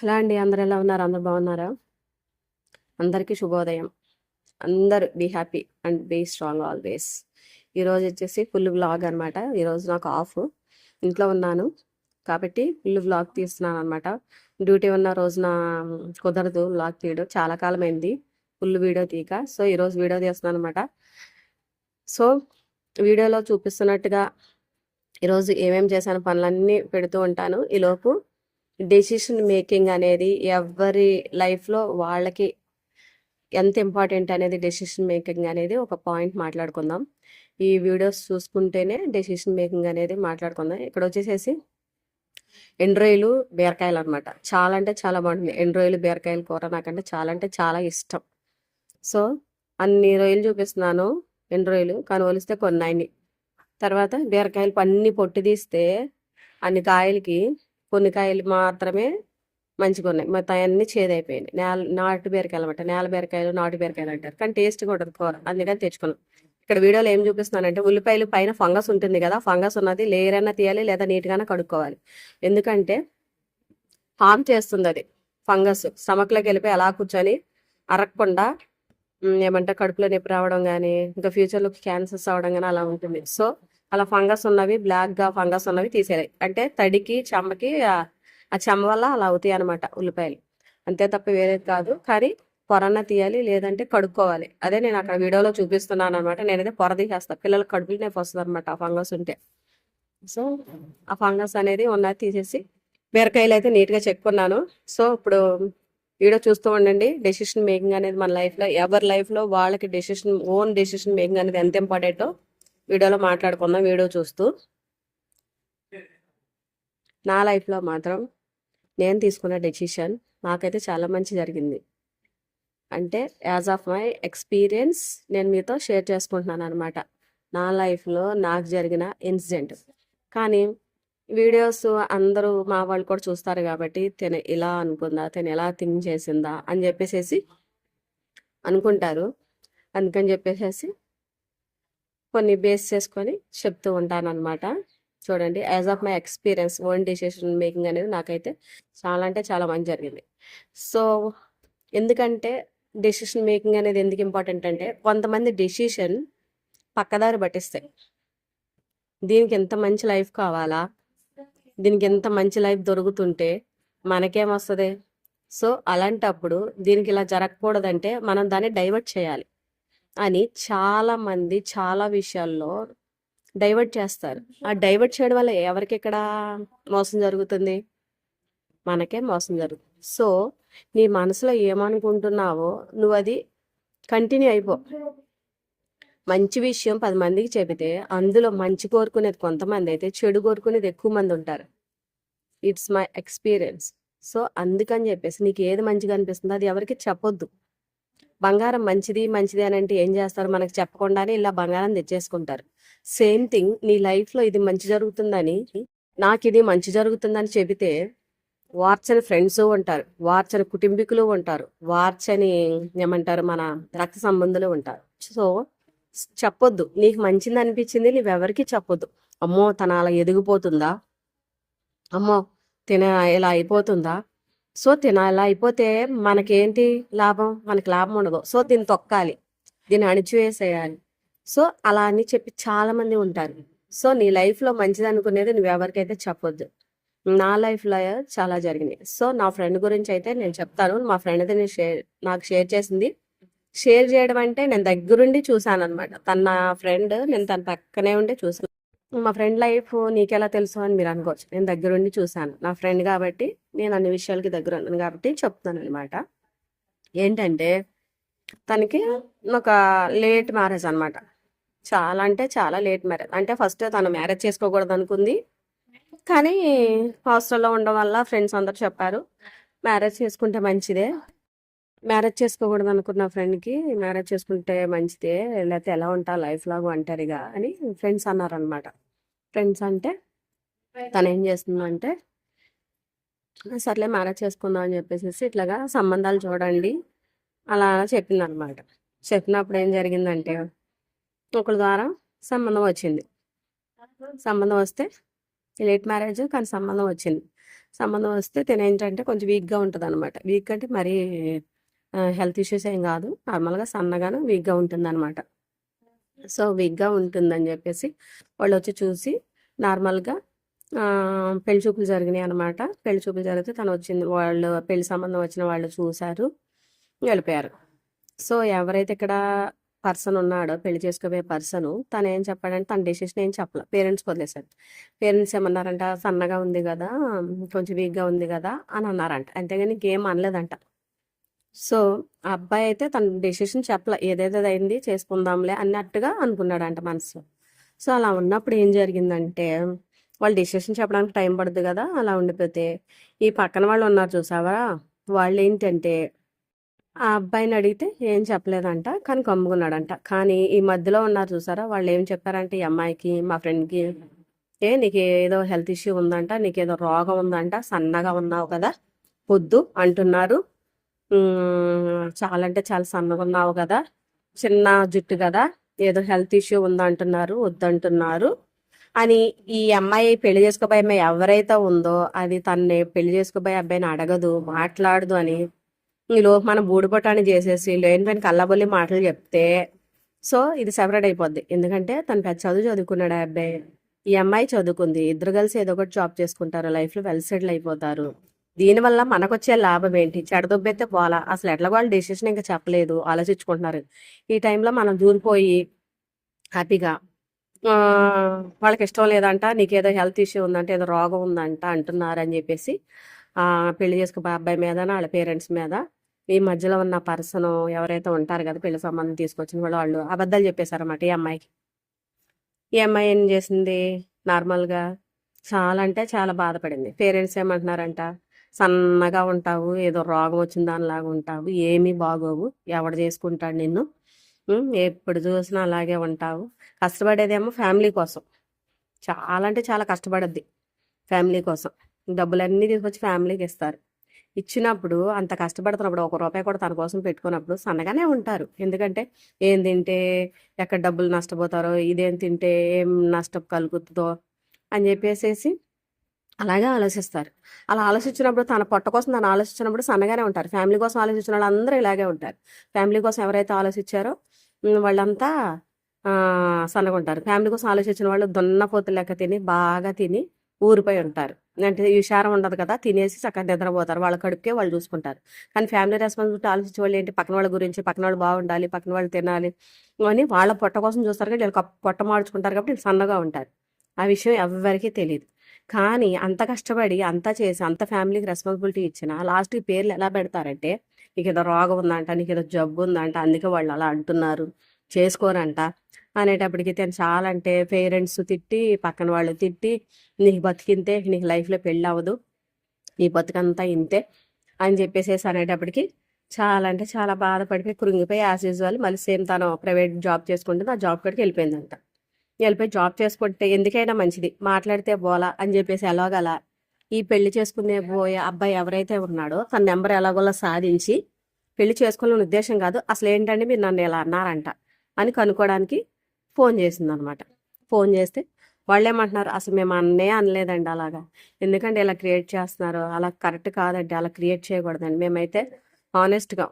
Hello అండి అందరు ఎలా ఉన్నారు? అందరు బాగున్నారా? అందరికీ శుభోదయం. అందరు be happy and be strong always. ఈరోజు వచ్చేసి ఫుల్ వ్లాగ్ అనమాట ఈరోజు నాకు ఆఫ్. ఇంట్లో ఉన్నాను కాబట్టి ఫుల్ వ్లాగ్ తీస్తున్నాను అనమాట డ్యూటీ ఉన్న రోజున కుదరదు వ్లాగ్ తీయడం. చాలా కాలం అయింది ఫుల్ వీడియో తీయక. సో ఈరోజు వీడియో తీస్తున్నాను అనమాట సో వీడియోలో చూపిస్తున్నట్టుగా ఈరోజు ఏమేమి చేశాను పనులన్నీ పెడుతూ ఉంటాను. ఈలోపు డెసిషన్ మేకింగ్ అనేది ఎవరి లైఫ్లో వాళ్ళకి ఎంత ఇంపార్టెంట్ అనేది డెసిషన్ మేకింగ్ అనేది ఒక పాయింట్ మాట్లాడుకుందాం. ఈ వీడియోస్ చూసుకుంటేనే డెసిషన్ మేకింగ్ అనేది మాట్లాడుకుందాం. ఇక్కడ వచ్చేసేసి ఎండ్రాయిలు బీరకాయలు అనమాట చాలా అంటే చాలా బాగుంటుంది. ఎండ్రాయిలు బీరకాయలు కూర నాకంటే చాలా అంటే చాలా ఇష్టం. సో అన్ని రొయ్యలు చూపిస్తున్నాను ఎండ్రాయిలు. కానీ ఒలిస్తే కొన్ని తర్వాత బీరకాయలు అన్ని పొట్టి తీస్తే అన్ని కాయలకి కొన్ని కాయలు మాత్రమే మంచిగా ఉన్నాయి. మొత్తం అన్ని చేదైపోయినాయి. నేల నాటు బీరకాయలు అనమాట నేల బీరకాయలు నాటు బీరకాయలు అంటారు. కానీ టేస్ట్గా ఉంటుంది కూర. అందుకని తెచ్చుకున్నాం. ఇక్కడ వీడియోలో ఏం చూపిస్తున్నానంటే ఉల్లిపాయలు పైన ఫంగస్ ఉంటుంది కదా ఫంగస్ ఉన్నది లేయర్ అయినా తీయాలి లేదా నీట్గానే కడుక్కోవాలి. ఎందుకంటే హామ్ చేస్తుంది అది ఫంగస్. స్టమక్లోకి వెళ్ళిపోయి అలా కూర్చొని అరగకుండా ఏమంటే కడుపులో నొప్పి రావడం కానీ ఇంకా ఫ్యూచర్లో క్యాన్సర్స్ అవడం కానీ అలా ఉంటుంది. సో అలా ఫంగస్ ఉన్నవి బ్లాక్గా ఫంగస్ ఉన్నవి తీసేయాలి. అంటే తడికి చెమ్మకి ఆ చెమ్మ వల్ల అలా అవుతాయి అనమాట ఉల్లిపాయలు. అంతే తప్ప వేరేది కాదు. కానీ పొరన్న తీయాలి లేదంటే కడుక్కోవాలి. అదే నేను అక్కడ వీడియోలో చూపిస్తున్నాను అనమాట నేనైతే పొర తీసేస్తాను పిల్లల కడుపులు నొప్పి వస్తుంది అనమాట ఆ ఫంగస్ ఉంటే. సో ఆ ఫంగస్ అనేది ఉన్నది తీసేసి బీరకాయలు అయితే నీట్గా చెక్కున్నాను. సో ఇప్పుడు వీడియో చూస్తూ ఉండండి. డెసిషన్ మేకింగ్ అనేది మన లైఫ్లో ఎవరి లైఫ్లో వాళ్ళకి డెసిషన్ ఓన్ డెసిషన్ మేకింగ్ అనేది ఎంత ఇంపార్టెంటో వీడియోలో మాట్లాడుకుందాం వీడియో చూస్తూ. నా లైఫ్లో మాత్రం నేను తీసుకున్న డెసిషన్ నాకైతే చాలా మంచి జరిగింది. అంటే యాజ్ ఆఫ్ మై ఎక్స్పీరియన్స్ నేను మీతో షేర్ చేసుకుంటున్నాను అనమాట నా లైఫ్లో నాకు జరిగిన ఇన్సిడెంట్. కానీ వీడియోస్ అందరూ మా వాళ్ళు కూడా చూస్తారు కాబట్టి తను ఇలా అనుకుందా తను ఎలా థింక్ చేసిందా అని చెప్పేసేసి అనుకుంటారు. అందుకని చెప్పేసేసి కొన్ని బేస్ చేసుకొని చెప్తూ ఉంటాను అనమాట చూడండి as of my experience own decision making అనేది నాకైతే చాలా అంటే చాలా మంచి జరిగింది. సో ఎందుకంటే డెసిషన్ మేకింగ్ అనేది ఎందుకు ఇంపార్టెంట్ అంటే కొంతమంది డెసిషన్ పక్కదారి పట్టిస్తాయి. దీనికి ఎంత మంచి లైఫ్ కావాలా? దీనికి ఎంత మంచి లైఫ్ దొరుకుతుంటే మనకేమొస్తుంది సో అలాంటప్పుడు దీనికి ఇలా జరగకూడదంటే మనం దాన్ని డైవర్ట్ చేయాలి. అని చాలా మంది చాలా విషయాల్లో డైవర్ట్ చేస్తారు. ఆ డైవర్ట్ చేయడం వల్ల ఎవరికి ఎక్కడ మోసం జరుగుతుంది? మనకే మోసం జరుగుతుంది. సో నీ మనసులో ఏమనుకుంటున్నావో నువ్వు అది కంటిన్యూ అయిపో. మంచి విషయం పది మందికి చెబితే అందులో మంచి కోరుకునేది కొంతమంది అయితే చెడు కోరుకునేది ఎక్కువ మంది ఉంటారు. ఇట్స్ మై ఎక్స్పీరియన్స్ సో అందుకని చెప్పేసి నీకు ఏది మంచిగా అనిపిస్తుందో అది ఎవరికి చెప్పొద్దు. బంగారం మంచిది మంచిది అని అంటే ఏం చేస్తారు? మనకు చెప్పకుండానే ఇలా బంగారం తెచ్చేసుకుంటారు. సేమ్ థింగ్ నీ లైఫ్లో ఇది మంచి జరుగుతుందని నాకు ఇది మంచి జరుగుతుందని చెబితే వార్చని ఫ్రెండ్స్ ఉంటారు వార్చని కుటుంబీకులు ఉంటారు వార్చని ఏమంటారు? మన రక్త సంబంధులు ఉంటారు. సో చెప్పొద్దు. నీకు మంచిది అనిపించింది నువ్వెవరికి చెప్పొద్దు. అమ్మో తన అలా ఎదిగిపోతుందా? అమ్మో తిన ఇలా అయిపోతుందా? సో తిన అయిపోతే మనకేంటి లాభం? మనకి లాభం ఉండదు. సో దీన్ని తొక్కాలి. దీన్ని అణిచివేసేయాలి. సో అలా అని చెప్పి చాలా మంది ఉంటారు. సో నీ లైఫ్లో మంచిది అనుకునేది నువ్వెవరికైతే చెప్పొద్దు. నా లైఫ్లో చాలా జరిగినాయి. సో నా ఫ్రెండ్ గురించి అయితే నేను చెప్తాను. మా ఫ్రెండ్ అయితే నేను షేర్ నాకు షేర్ చేసింది. షేర్ చేయడం అంటే నేను దగ్గరుండి చూసాను అనమాట తన నా ఫ్రెండ్ నేను తన పక్కనే ఉండి చూసాను మా ఫ్రెండ్ లైఫ్ నీకెలా తెలుసు అని మీరు అనుకోవచ్చు. నేను దగ్గరుండి చూశాను. నా ఫ్రెండ్ కాబట్టి నేను అన్ని విషయాలకి దగ్గర ఉన్నాను కాబట్టి చెప్తాను అనమాట ఏంటంటే తనకి ఒక లేట్ మ్యారేజ్ అనమాట చాలా అంటే చాలా లేట్ మ్యారేజ్. అంటే ఫస్ట్ తను మ్యారేజ్ చేసుకోకూడదు అనుకుంది. కానీ హాస్టల్లో ఉండడం వల్ల ఫ్రెండ్స్ అందరు చెప్పారు మ్యారేజ్ చేసుకుంటే మంచిదే. మ్యారేజ్ చేసుకోకూడదు అనుకున్న ఫ్రెండ్కి మ్యారేజ్ చేసుకుంటే మంచిదే లేకపోతే ఎలా ఉంటా లైఫ్ లాగా ఒంటరిగా అని ఫ్రెండ్స్ అన్నారనమాట ఫ్రెండ్స్ అంటే తను ఏం చేస్తుందంటే సర్లే మ్యారేజ్ చేసుకుందాం అని చెప్పేసి ఇట్లాగా సంబంధాలు చూడండి అలా చెప్పింది అనమాట చెప్పినప్పుడు ఏం జరిగిందంటే ఒకరి ద్వారా సంబంధం వచ్చింది. సంబంధం వస్తే లేట్ మ్యారేజ్ కానీ సంబంధం వచ్చింది. సంబంధం వస్తే తిన ఏంటంటే కొంచెం వీక్‌గా ఉంటదనమాట. వీక్ అంటే మరీ హెల్త్ ఇష్యూస్ ఏం కాదు నార్మల్‌గా సన్నగాను వీక్‌గా ఉంటుందనమాట. సో, వీక్‌గా ఉంటుందని చెప్పేసి వాళ్ళు వచ్చి చూసి నార్మల్‌గా పెళ్ళి చూపులు జరిగినాయి అనమాట పెళ్ళి చూపులు జరిగితే తను వచ్చింది వాళ్ళు పెళ్ళి సంబంధం వచ్చిన వాళ్ళు చూశారు వెళ్ళిపోయారు. సో, ఎవరైతే ఇక్కడ పర్సన్ ఉన్నాడో పెళ్ళి చేసుకోబోయే పర్సను ఏం చెప్పాడంటే తన డెసిషన్ ఏం చెప్పల. పేరెంట్స్ వదిలేసాడు. పేరెంట్స్ ఏమన్నారంట "సన్నగా ఉంది కదా కొంచెం వీక్‌గా ఉంది కదా అని అన్నారంట. అంతేగాని ఇంకేం అనలేదంట. సో, ఆ అబ్బాయి అయితే తన డెసిషన్ చెప్పలే ఏదేదో అయింది చేసుకుందాంలే అన్నట్టుగా అనుకున్నాడంట మనసు సో, అలా ఉన్నప్పుడు ఏం జరిగిందంటే వాళ్ళు డెసిషన్ చెప్పడానికి టైం పడుద్ది కదా అలా ఉండిపోతే ఈ పక్కన వాళ్ళు ఉన్నారు చూసావా? వాళ్ళేంటంటే ఆ అబ్బాయిని అడిగితే ఏం చెప్పలేదంట. కానీ కమ్ముకున్నాడంట కానీ ఈ మధ్యలో ఉన్నారు చూసారా? వాళ్ళు ఏం చెప్పారంటే ఈ అమ్మాయికి, మా ఫ్రెండ్‌కి "ఏ నీకు ఏదో హెల్త్ ఇష్యూ ఉందంట. నీకేదో రోగం ఉందంట. సన్నగా ఉన్నావు కదా! వద్దు" అంటున్నారు. చాలా అంటే చాలా సన్నగా ఉన్నావు కదా చిన్న జుట్టు కదా ఏదో హెల్త్ ఇష్యూ ఉందంటున్నారు. వద్దంటున్నారు. అని ఈ అమ్మాయి పెళ్ళి చేసుకోబోయే అమ్మాయి ఎవరైతే ఉందో అది తనని పెళ్ళి చేసుకోబోయే అబ్బాయిని అడగదు, మాట్లాడదు అని ఈలోపు మనం బూడిబొటాన్ని చేసేసి లేనిపోయిన కళ్ళబొల్లి మాటలు చెప్తే సో, ఇది సెపరేట్ అయిపోద్ది. ఎందుకంటే తను పెద్ద చదువు చదువుకున్నాడు ఆ అబ్బాయి. ఈ అమ్మాయి చదువుకుంది. ఇద్దరు కలిసి ఏదో ఒకటి జాబ్ చేసుకుంటారు. లైఫ్‌లో వెల్ సెటిల్ అయిపోతారు. దీనివల్ల మనకొచ్చే లాభం ఏంటి? చెడదొబ్బైతే పోలా. అసలు ఎట్లా వాళ్ళు డెసిషన్ ఇంకా చెప్పలేదు. ఆలోచించుకుంటున్నారు. ఈ టైంలో మనం దూరిపోయి హ్యాపీగా వాళ్ళకి ఇష్టం లేదంట. నీకేదో హెల్త్ ఇష్యూ ఉందంట. ఏదో రోగం ఉందంట అంటున్నారని అని చెప్పేసి పెళ్ళి చేసుకోబోయే అబ్బాయి మీద వాళ్ళ పేరెంట్స్ మీద ఈ మధ్యలో ఉన్న పర్సను ఎవరైతే ఉంటారు కదా పెళ్ళి సంబంధం తీసుకొచ్చిన వాళ్ళు, వాళ్ళు అబద్ధాలు చెప్పేశారన్నమాట ఈ అమ్మాయికి. ఈ అమ్మాయి ఏం చేసింది? నార్మల్‌గా చాలా అంటే చాలా బాధపడింది. పేరెంట్స్ ఏమంటున్నారంట, "సన్నగా ఉంటావు. ఏదో రోగం వచ్చిన దానిలాగా ఉంటావు. ఏమీ బాగోవు. ఎవడు చేసుకుంటాడు నిన్ను. ఎప్పుడు చూసినా అలాగే ఉంటావు." కష్టపడేదేమో ఫ్యామిలీ కోసం. చాలా అంటే చాలా కష్టపడద్ది. ఫ్యామిలీ కోసం. డబ్బులన్నీ తీసుకొచ్చి ఫ్యామిలీకి ఇస్తారు. ఇచ్చినప్పుడు అంత కష్టపడుతున్నప్పుడు ఒక రూపాయి కూడా తన కోసం పెట్టుకున్నప్పుడు సన్నగానే ఉంటారు. ఎందుకంటే ఏం తింటే ఎక్కడ డబ్బులు నష్టపోతారో, ఇదేం తింటే ఏం నష్టం కలుగుతుందో అని చెప్పేసేసి అలాగే ఆలోచిస్తారు. అలా ఆలోచించినప్పుడు తన పొట్ట కోసం తను ఆలోచించినప్పుడు సన్నగానే ఉంటారు. ఫ్యామిలీ కోసం ఆలోచించిన వాళ్ళందరూ ఇలాగే ఉంటారు. ఫ్యామిలీ కోసం ఎవరైతే ఆలోచించారో వాళ్ళంతా సన్నగా ఉంటారు ఫ్యామిలీ కోసం ఆలోచించిన వాళ్ళు దున్నపోతు లెక్క తిని, బాగా తిని ఊరిపోయి ఉంటారు. అంటే విషారం హుషారం ఉండదు కదా! తినేసి చక్కగా నిద్రపోతారు. వాళ్ళ కడుపుకే వాళ్ళు చూసుకుంటారు. కానీ ఫ్యామిలీ రెస్పాన్సిబిలిటీ ఆలోచించే వాళ్ళు ఏంటి పక్కన వాళ్ళ గురించి, పక్కన వాళ్ళు బాగుండాలి, పక్కన వాళ్ళు తినాలి అని వాళ్ళ పొట్ట కోసం చూస్తారు కాబట్టి వీళ్ళు పొట్ట మార్చుకుంటారు కాబట్టి వీళ్ళు సన్నగా ఉంటారు. ఆ విషయం ఎవ్వరికీ తెలియదు కానీ అంత కష్టపడి, అంతా చేసి, అంత ఫ్యామిలీకి రెస్పాన్సిబిలిటీ ఇచ్చిన లాస్ట్‌కి పేర్లు ఎలా పెడతారంటే, నీకు ఏదో రోగం ఉందంట, నీకు ఏదో జబ్బు ఉందంట, అందుకే వాళ్ళు అలా అంటున్నారు. చేసుకోరంట అనేటప్పటికి తను చాలా అంటే పేరెంట్స్ తిట్టి, పక్కన వాళ్ళు తిట్టి, "నీకు బతికింతే. నీకు లైఫ్‌లో పెళ్ళి అవ్వదు నీ బతుకంతా ఇంతే" అని చెప్పేసేసి అనేటప్పటికి చాలా అంటే చాలా బాధపడిపోయి, కృంగిపోయి యాజ్ యూజువల్ మళ్ళీ సేమ్ తను ప్రైవేట్ జాబ్ చేసుకుంటుంది. ఆ జాబ్ కాడికి వెళ్ళిపోయిందంట. వెళ్ళిపోయి జాబ్ చేసుకుంటే ఎందుకైనా మంచిది. మాట్లాడితే బోలా అని చెప్పేసి ఎలాగోలా ఈ పెళ్ళి చేసుకునే పోయే అబ్బాయి ఎవరైతే ఉన్నాడో తన నెంబర్ ఎలాగోలా సాధించి పెళ్ళి చేసుకోవాలని ఉద్దేశం కాదు. అసలు ఏంటంటే మీరు నన్ను ఇలా అన్నారంట అని కనుక్కోవడానికి ఫోన్ చేసింది అనమాట ఫోన్ చేస్తే వాళ్ళేమంటున్నారు, "అసలు మేము అన్నే అనలేదండి అలాగా. ఎందుకంటే ఇలా క్రియేట్ చేస్తున్నారు. అలా కరెక్ట్ కాదండి. అలా క్రియేట్ చేయకూడదండి. మేమైతే హానెస్ట్‌గా"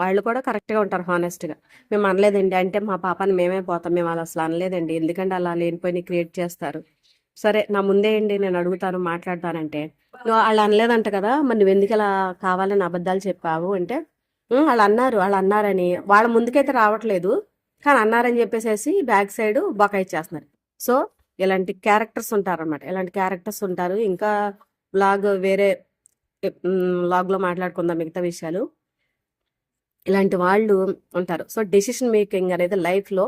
వాళ్ళు కూడా కరెక్ట్‌గా ఉంటారు హానెస్ట్‌గా. "మేము అనలేదండి. అంటే మా పాపని మేమే పోతాం. మేము అలా అసలు అనలేదండి. ఎందుకంటే అలా లేనిపోయి క్రియేట్ చేస్తారు." "సరే నా ముందే అండి నేను అడుగుతాను, మాట్లాడతానంటే" వాళ్ళు అనలేదంట కదా! మరి నువ్వెందుకు ఇలా కావాలని అబద్ధాలు చెప్పావు" అంటే వాళ్ళు అన్నారు వాళ్ళు అన్నారని వాళ్ళ ముందుకైతే రావట్లేదు. కానీ అన్నారని చెప్పేసేసి బ్యాక్ సైడ్ బకాయిచ్చేస్తున్నారు. సో, ఇలాంటి క్యారెక్టర్స్ ఉంటారనమాట. ఇలాంటి క్యారెక్టర్స్ ఉంటారు. ఇంకా బ్లాగ్ వేరే బ్లాగ్లో మాట్లాడుకుందాం మిగతా విషయాలు. ఇలాంటి వాళ్ళు ఉంటారు. సో, డెసిషన్ మేకింగ్ అనేది లైఫ్‌లో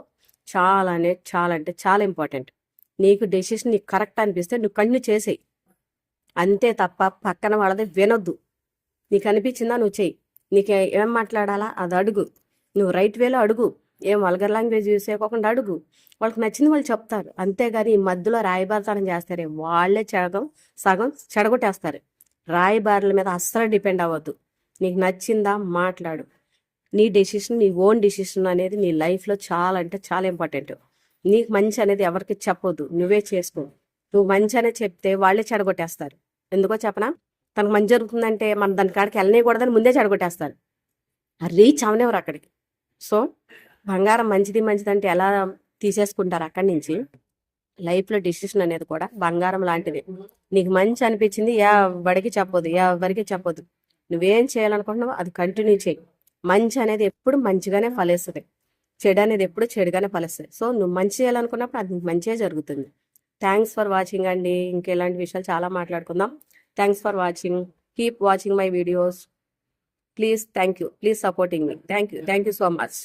చాలా అనే చాలా అంటే చాలా ఇంపార్టెంట్. నీకు డెసిషన్ నీకు కరెక్ట్ అనిపిస్తే నువ్వు కంటిన్యూ చేసేయి. అంతే తప్ప పక్కన వాళ్ళది వినొద్దు. నీకు అనిపించిందా నువ్వు చెయ్యి. నీకు ఏం మాట్లాడాలా అది అడుగు. నువ్వు రైట్ వేలో అడుగు. ఏం వల్గర్ లాంగ్వేజ్ యూస్ చేయకోకుండా అడుగు. వాళ్ళకి నచ్చింది వాళ్ళు చెప్తారు. అంతేగాని ఈ మధ్యలో రాయబారితనం చేస్తారే వాళ్ళే సగం సగం చెడగొట్టేస్తారు. రాయబారుల మీద అస్సలు డిపెండ్ అవ్వద్దు. నీకు నచ్చిందా మాట్లాడు. నీ డెసిషన్ నీ ఓన్ డెసిషన్ అనేది నీ లైఫ్‌లో చాలా అంటే చాలా ఇంపార్టెంట్. నీకు మంచి అనేది ఎవరికి చెప్పొద్దు. నువ్వే చేసుకో. నువ్వు మంచి అనేది చెప్తే వాళ్ళే చెడగొట్టేస్తారు. ఎందుకో చెప్పనా? తనకు మంచి జరుగుతుందంటే మనం దాని కాడికి వెళ్ళనేయకూడదని ముందే చెడగొట్టేస్తారు రీచ్ అవనేవారు అక్కడికి సో బంగారం మంచిది మంచిదంటే ఎలా తీసేసుకుంటారు అక్కడి నుంచి లైఫ్లో డిసిషన్ అనేది కూడా బంగారం లాంటిది నీకు మంచి అనిపించింది ఎవరికి చెప్పొద్దు ఎవరికి చెప్పొద్దు నువ్వేం చేయాలనుకుంటున్నావో అది కంటిన్యూ చేయి మంచి అనేది ఎప్పుడు మంచిగానే ఫలిస్తుంది. చెడు అనేది ఎప్పుడు చెడుగానే ఫలిస్తుంది. సో నువ్వు మంచి చేయాలనుకున్నప్పుడు అది నీకు మంచిగా జరుగుతుంది. థ్యాంక్స్ ఫర్ వాచింగ్ అండి. ఇంకెలాంటి విషయాలు చాలా మాట్లాడుకుందాం. Thanks for watching keep watching my videos please thank you please supporting me thank you thank you so much